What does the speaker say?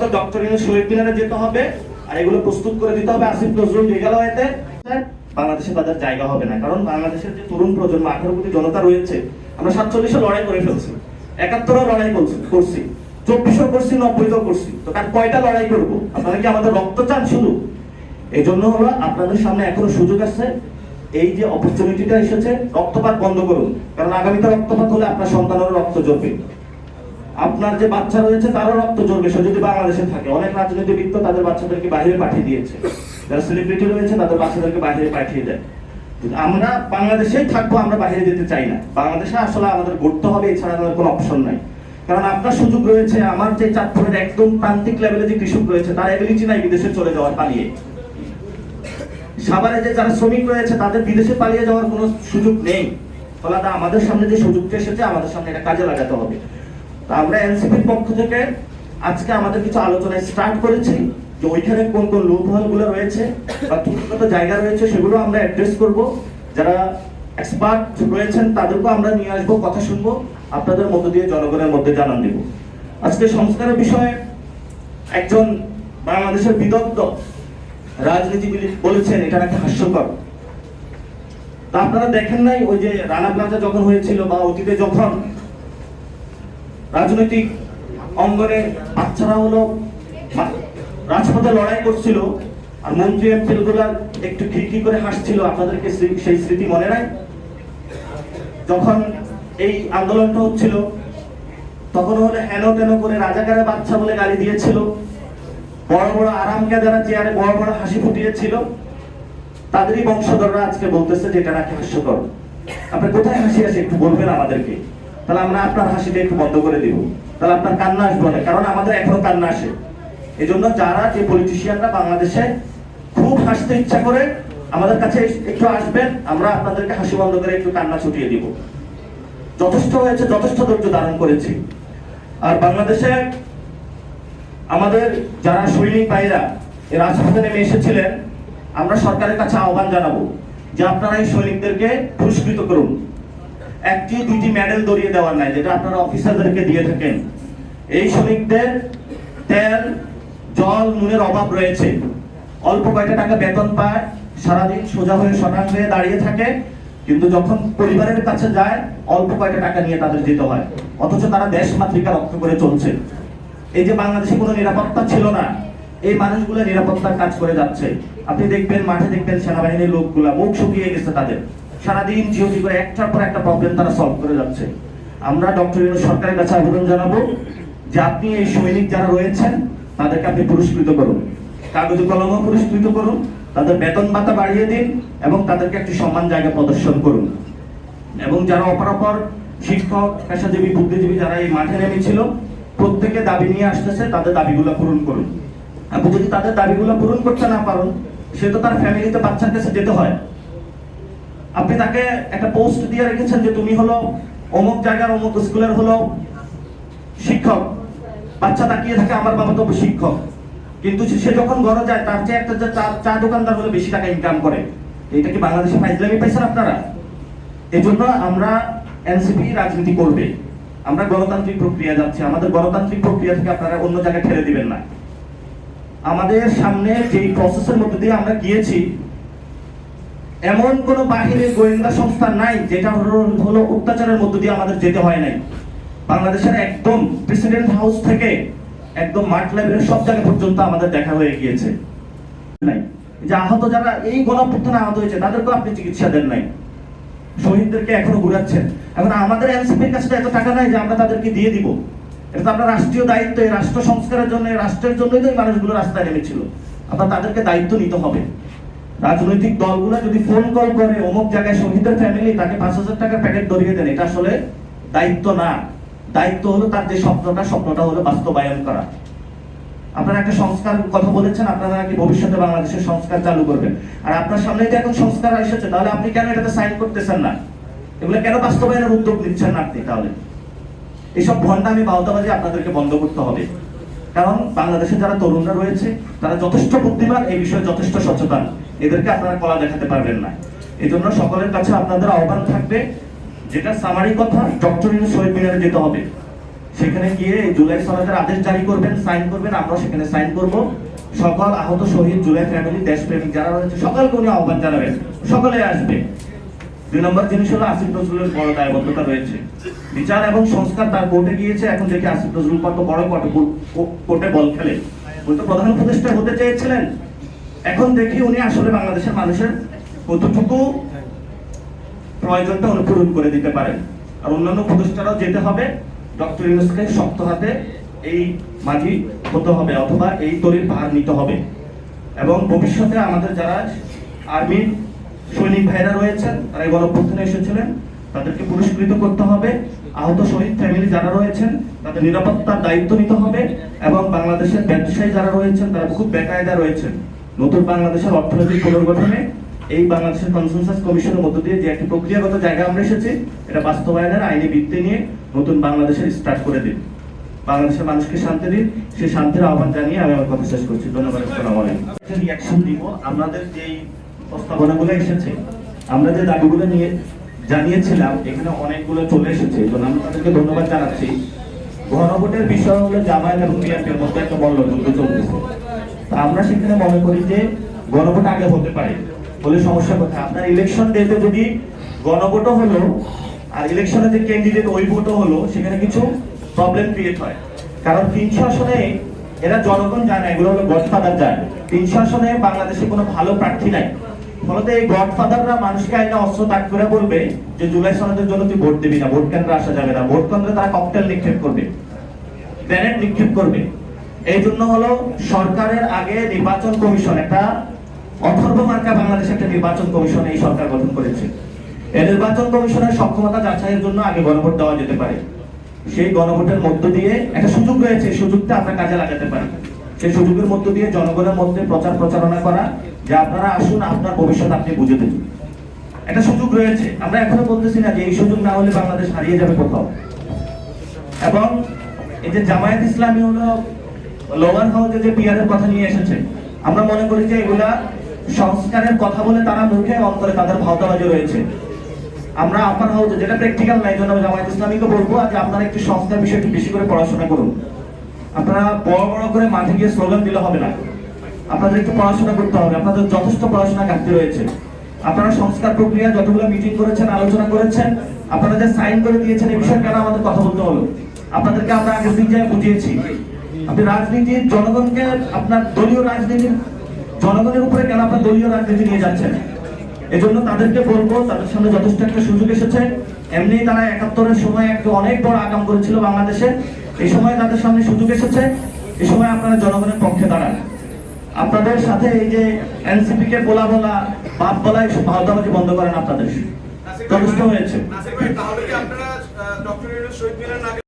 প্রথমত ডক্টর ইউনুস শহীদ মিনারে যেতে হবে, আর এগুলো প্রস্তুত করে দিতে হবে আসিফ নজরুল মেঘালয়তে। বাংলাদেশে তাদের জায়গা হবে না, কারণ বাংলাদেশের যে তরুণ প্রজন্ম, আঠারো কোটি জনতা রয়েছে, আমরা সাতচল্লিশে লড়াই করে ফেলছি, একাত্তরও লড়াই করছি করছি, চব্বিশও করছি, নব্বইতেও করছি। তো কার কয়টা লড়াই করব? আপনারা কি আমাদের রক্ত চান শুধু? এই জন্য হলো আপনাদের সামনে এখনও সুযোগ আছে, এই যে অপরচুনিটিটা এসেছে, রক্তপাত বন্ধ করুন। কারণ আগামীতে রক্তপাত হলে আপনার সন্তানেরও রক্ত জ্বলবে। আপনার যে বাচ্চা রয়েছে, তারও রক্ত জ্বলবে সে যদি বাংলাদেশে থাকে, অনেক রাজনীতিবিদ তো তাদের বাচ্চাদেরকে বাইরে পাঠিয়ে দিয়েছে। যারা সেলিব্রিটি রয়েছে, তাদের বাচ্চাদেরকে বাইরে পাঠিয়ে দেয়। আমরা বাংলাদেশেই থাকব, আমরা বাইরে যেতে চাই না। বাংলাদেশে আসলে আমাদের ঘুরতে হবে, এছাড়া আমাদের কোনো অপশন নাই। কারণ আপনার সুযোগ রয়েছে, আমার যে চাঁদপুরের একদম প্রান্তিক লেভেলে যে কৃষক রয়েছে, তার এবিলিটি নাই বিদেশে চলে যাওয়ার পালিয়ে। সাভারে যে যারা শ্রমিক রয়েছে, তাদের বিদেশে পালিয়ে যাওয়ার কোনো সুযোগ নেই। ফলে আমাদের সামনে যে সুযোগটা এসেছে, আমাদের সামনে এটা কাজে লাগাতে হবে। তা আমরা এনসিপির পক্ষ থেকে আজকে আমাদের কিছু আলোচনা স্টার্ট করেছি যে ওইখানে কোন কোন লোভহলগুলো রয়েছে বা ত্রুটিগত জায়গা রয়েছে সেগুলো আমরা অ্যাড্রেস করব। যারা এক্সপার্ট রয়েছেন তাদেরকেও আমরা নিয়ে আসব, কথা শুনব, আপনাদের মধ্য দিয়ে জনগণের মধ্যে জানান দেব। আজকে সংস্কারের বিষয়ে একজন বাংলাদেশের বিদগ্ধ রাজনীতিবিদ বলেছেন, এটা নাকি হাস্যকর। তা আপনারা দেখেন নাই, ওই যে রানা প্লাজা যখন হয়েছিল বা অতীতে যখন রাজনৈতিক অঙ্গনে বাচ্চারা হলো রাজপথে লড়াই করছিল, আর মন্ত্রী এমপি গুলা একটু খিড়কি করে হাসছিল, আপনাদেরকে সেই স্মৃতি মনে নাই? যখন এই আন্দোলনটা হচ্ছিল, তখন হলে হেন তেন করে রাজাকারের বাচ্চা বলে গালি দিয়েছিল। বড় বড় আরামকে যারা চেয়ারে বড় বড় হাসি ফুটিয়েছিল, তাদেরই বংশধররা আজকে বলতেছে যে এটা নাকি হাস্যকর। আপনি কোথায় হাসি আসে একটু বলবেন আমাদেরকে? তাহলে আমরা আপনার হাসিটা একটু বন্ধ করে দিব। তাহলে আপনার কান্না আসবে না কারণ আমাদের এখনও কান্না আসে। এই জন্য যারা যে পলিটিশিয়ানরা বাংলাদেশে খুব হাসতে ইচ্ছা করে আমাদের কাছে একটু আসবেন, আমরা আপনাদেরকে হাসি বন্ধ করে একটু কান্না ছুটিয়ে দিব। যথেষ্ট হয়েছে, যথেষ্ট ধৈর্য ধারণ করেছি। আর বাংলাদেশে আমাদের যারা সৈনিক ভাইরা রাজপথে নেমে এসেছিলেন, আমরা সরকারের কাছে আহ্বান জানাব যে আপনারা এই সৈনিকদেরকে পুরস্কৃত করুন। একটি দুইটি মেডেল দরিয়ে দেওয়ার নাই, যেটা আপনারা অফিসারদেরকে দিয়ে থাকেন। এই সৈনিকদের তেল, জল, নুনের অভাব রয়েছে। অল্প কয়টা টাকা বেতন পায়, সারাদিন সোজা হয়ে শটাং হয়ে দাঁড়িয়ে থাকে, কিন্তু যখন পরিবারের কাছে যায়, অল্প কয়টা টাকা নিয়ে তাদের যেতে হয়। অথচ তারা দেশ মাতৃকা রক্ষা করে চলছে। এই যে বাংলাদেশে কোনো নিরাপত্তা ছিল না, এই মানুষগুলো নিরাপত্তার কাজ করে যাচ্ছে। আপনি দেখবেন, মাঠে দেখবেন সেনাবাহিনীর লোকগুলা মুখ শুকিয়ে গেছে তাদের। সারাদিন জিওজি করে একটার পর একটা প্রবলেম তারা সলভ করে যাচ্ছে। আমরা ডক্টর সরকারের কাছে আবেদন জানাব যে আপনি এই সৈনিক যারা রয়েছেন, তাদেরকে আপনি পুরস্কৃত করুন। কাগজ কলমও পুরস্কৃত করুন, তাদের বেতন ভাতা বাড়িয়ে দিন এবং তাদেরকে একটি সম্মান জায়গা প্রদর্শন করুন। এবং যারা অপরাপর শিক্ষক, পেশাজীবী, বুদ্ধিজীবী যারা এই মাঠে নেমেছিল, প্রত্যেকে দাবি নিয়ে আসতেছে, তাদের দাবিগুলো পূরণ করুন। আপনি যদি তাদের দাবিগুলো পূরণ করতে না পারেন, সে তো তার ফ্যামিলিতে বাচ্চার কাছে যেতে হয়। আপনি তাকে একটা পোস্ট দিয়ে রেখেছেন যে তুমি হলো অমুক জায়গার, অমুক স্কুলের হলো শিক্ষক। বাচ্চা তাকিয়ে থাকে আমার বাবা তো শিক্ষক। কিন্তু সে- যখন ঘরে যায়, তার চেয়ে একটা চা দোকানদার হলে বেশি টাকা ইনকাম করে। এটা কি বাংলাদেশে ফাইজলামি পাইছেন আপনারা? এই জন্য আমরা এনসিপি রাজনীতি করবে। আমরা গণতান্ত্রিক প্রক্রিয়া যাচ্ছি। আমাদের গণতান্ত্রিক প্রক্রিয়া থেকে আপনারা অন্য জায়গায় ঠেলে দিবেন না। আমাদের সামনে যেই প্রসেসের মধ্যে দিয়ে আমরা গিয়েছি এমন কোন বাহিনীর গোয়েন্দা সংস্থা নাই, যেটা হলো অত্যাচারের মধ্য দিয়ে আমাদের যেতে হয় নাই। বাংলাদেশের একদম প্রেসিডেন্ট হাউস থেকে একদম মাঠ লেভেলের সব জায়গা পর্যন্ত আমাদের দেখা হয়ে গিয়েছে। নাই। যে আহত যারা, এই গণঅভ্যুত্থানে আহত হয়েছে, তাদেরকেও আপনি চিকিৎসা দেন নাই। শহীদদেরকে এখনও ঘুরাচ্ছেন। এখন আমাদের এনসিপির কাছে এত টাকা নাই যে আমরা তাদেরকে দিয়ে দিব। এটা তো আপনার রাষ্ট্রীয় দায়িত্ব, এই রাষ্ট্র সংস্কারের জন্য রাষ্ট্রের জন্যই তো এই মানুষগুলো রাস্তায় নেমেছিল। আপনার তাদেরকে দায়িত্ব নিতে হবে। রাজনৈতিক দলগুলো যদি ফোন কল করে, অমুক জায়গায় শহীদের ফ্যামিলি তাকে পাঁচ হাজার টাকার প্যাকেট ধরিয়ে দেন, এটা আসলে দায়িত্ব না। দায়িত্ব হলো তার যে স্বপ্নটা স্বপ্নটা হলো বাস্তবায়ন করা। আপনারা একটা সংস্কার কথা বলেছেন, আপনারা নাকি ভবিষ্যতে বাংলাদেশের সংস্কার চালু করবেন। আর আপনার সামনে যে এখন সংস্কার এসেছে, তাহলে আপনি কেন এটাতে সাইন করতেছেন না? এগুলো কেন বাস্তবায়নের উদ্যোগ নিচ্ছেন না আপনি তাহলে? এইসব ভণ্ডামি, বাউতাবাজি আপনাদেরকে বন্ধ করতে হবে। কারণ বাংলাদেশে যারা তরুণরা রয়েছে, তারা যথেষ্ট বুদ্ধিমান, এই বিষয়ে যথেষ্ট সচেতন। এদেরকে আপনারা কলা দেখাতে পারবেন না। এই জন্য সকলের কাছে আপনাদের আহ্বান থাকবে, যেটা সামারি কথা ডক্টর শহীদ মিনারে যেতে হবে। সেখানে গিয়ে জুলাই সনদের আদেশ জারি করবেন সাইন করবেন আমরা সেখানে সাইন করব। সকল আহত শহীদ, জুলাই ফ্যামিলি দেশপ্রেমিক যারা রয়েছে, সকলকে উনি আহ্বান জানাবেন। সকলে আসবে। দুই নম্বর জিনিস হলো আসিফ নজরুলের বড় দায়বদ্ধতা রয়েছে। বিচার এবং সংস্কার তার কোর্টে গিয়েছে, এখন দেখি আসিফ নজরুল কত বড় কোর্টে বল খেলে। উনি তো প্রধান উপদেষ্টা হতে চেয়েছিলেন। এখন দেখি উনি আসলে বাংলাদেশের মানুষের কতটুকু প্রয়োজনটা উনি পূরণ করে দিতে পারেন। আর অন্যান্য উপদেষ্টারাও যেতে হবে, ডক্টর ইউনুসকে শক্ত হাতে এই মাঝি হতে হবে অথবা এই তরির ভার নিতে হবে। এবং ভবিষ্যতে আমাদের যারা আর্মির সৈনিক ভাইরা রয়েছেন, তারা এই গণঅভ্যুত্থানে এসেছিলেন, তাদেরকে পুরস্কৃত করতে হবে। আহত শহীদ ফ্যামিলি যারা রয়েছেন, তাদের নিরাপত্তার দায়িত্ব নিতে হবে এবং বাংলাদেশের ব্যবসায়ী যারা রয়েছেন, তারা খুব বেকায়দা রয়েছেন। নতুন বাংলাদেশের অর্থনৈতিক পুনর্গঠনে এই বাংলাদেশের কনসেনসাস কমিশনের মধ্য দিয়ে যে একটি প্রক্রিয়াগত জায়গা আমরা এসেছি, এটা বাস্তবায়নের আইনি ভিত্তি নিয়ে নতুন বাংলাদেশের স্টার্ট করে দিন। বাংলাদেশের মানুষকে শান্তি দিন। সেই শান্তির আহ্বান জানিয়ে আমি আমার কথা শেষ করছি। ধন্যবাদ আপনাদের যেই প্রস্তাবনাগুলো এসেছে, আমরা যে দাবিগুলো নিয়ে জানিয়েছিলাম, এখানে অনেকগুলো চলে এসেছে। জন্য আমি তাদেরকে ধন্যবাদ জানাচ্ছি। গণভোটের বিষয় হলো জামায়াত এবং বিএনপির মধ্যে একটা বড় যুদ্ধ চলতেছে। আমরা সেখানে মনে করি যে গণভোট আগে হতে পারে বলে সমস্যা কোথায় আপনার ইলেকশন ডেতে যদি গণভোটও হলো আর ইলেকশনে যে ক্যান্ডিডেট ওই ভোটও হলো, সেখানে কিছু প্রবলেম ক্রিয়েট হয়। কারণ তিনশো আসনে এরা জনগণ যায় না এগুলো হলো গডফাদার যায় তিনশো আসনে বাংলাদেশে কোনো ভালো প্রার্থী নাই। ফলত এই গডফাদাররা মানুষকে আইনা অস্ত্র তাক করে বলবে যে জুলাই সনদের জন্য তুই ভোট দিবি না, ভোট কেন্দ্রে আসা যাবে না। ভোট কেন্দ্রে তারা ককটেল নিক্ষেপ করবে। গ্রেনেড নিক্ষেপ করবে। এই জন্য হলো সরকারের আগে নির্বাচন কমিশন, একটা অথর্ব মার্কা বাংলাদেশ একটা নির্বাচন কমিশন এই সরকার গঠন করেছে। এই নির্বাচন কমিশনের সক্ষমতা যাচাইয়ের জন্য আগে গণভোট দেওয়া যেতে পারে। সেই গণভোটের মধ্য দিয়ে একটা সুযোগ রয়েছে সুযোগটা আপনার কাজে লাগাতে পারেন। সেই সুযোগের মধ্য দিয়ে জনগণের মধ্যে প্রচার প্রচারণা করা, যে আপনারা আসুন, আপনার ভবিষ্যৎ আপনি বুঝে দিন। একটা সুযোগ রয়েছে, আমরা এখনও বলতেছি না যে এই সুযোগ না হলে বাংলাদেশ হারিয়ে যাবে কোথাও। এবং এই যে জামায়াত ইসলামী হলো লোয়ার হাউসে যে পিয়ারের কথা নিয়ে এসেছে, আমরা মনে করি যে এগুলা সংস্কারের কথা বলে তারা মুখে অন্তরে তাদের ভাওতাবাজি রয়েছে। আমরা আপার হাউসে যেটা প্র্যাকটিক্যাল নাই জন্য জামায়াত ইসলামীকে বলব যে আপনারা একটু সংস্কার বিষয়টি বেশি করে পড়াশোনা করুন। আপনারা বড় বড় করে মাঠে গিয়ে স্লোগান দিলে হবে না। আপনাদের একটু পড়াশোনা করতে হবে, আপনাদের যথেষ্ট পড়াশোনা ঘাটতি রয়েছে। আপনারা সংস্কার প্রক্রিয়া যতগুলো মিটিং করেছেন, আলোচনা করেছেন, আপনারা যে সাইন করে দিয়েছেন এই বিষয়ে কেন আমাদের কথা বলতে হলো আপনাদেরকে আমরা আগের দিন যায় বুঝিয়েছি আপনি রাজনীতির জনগণকে আপনার দলীয় রাজনীতির জনগণের উপরে কেন আপনার দলীয় রাজনীতি নিয়ে যাচ্ছেন? এজন্য তাদেরকে বলব, তাদের সামনে যথেষ্ট একটা সুযোগ এসেছে। এমনি তারা একাত্তরের সময় একটা অনেক বড় আগাম করেছিল বাংলাদেশে। এই সময় তাদের সামনে সুযোগ এসেছে। এই সময় আপনারা জনগণের পক্ষে দাঁড়ান। আপনাদের সাথে এই যে এনসিপি কে বলা বলা, বাপ বলা এইসব ভাওতাবাজি বন্ধ করেন আপনাদের। যথেষ্ট হয়েছে।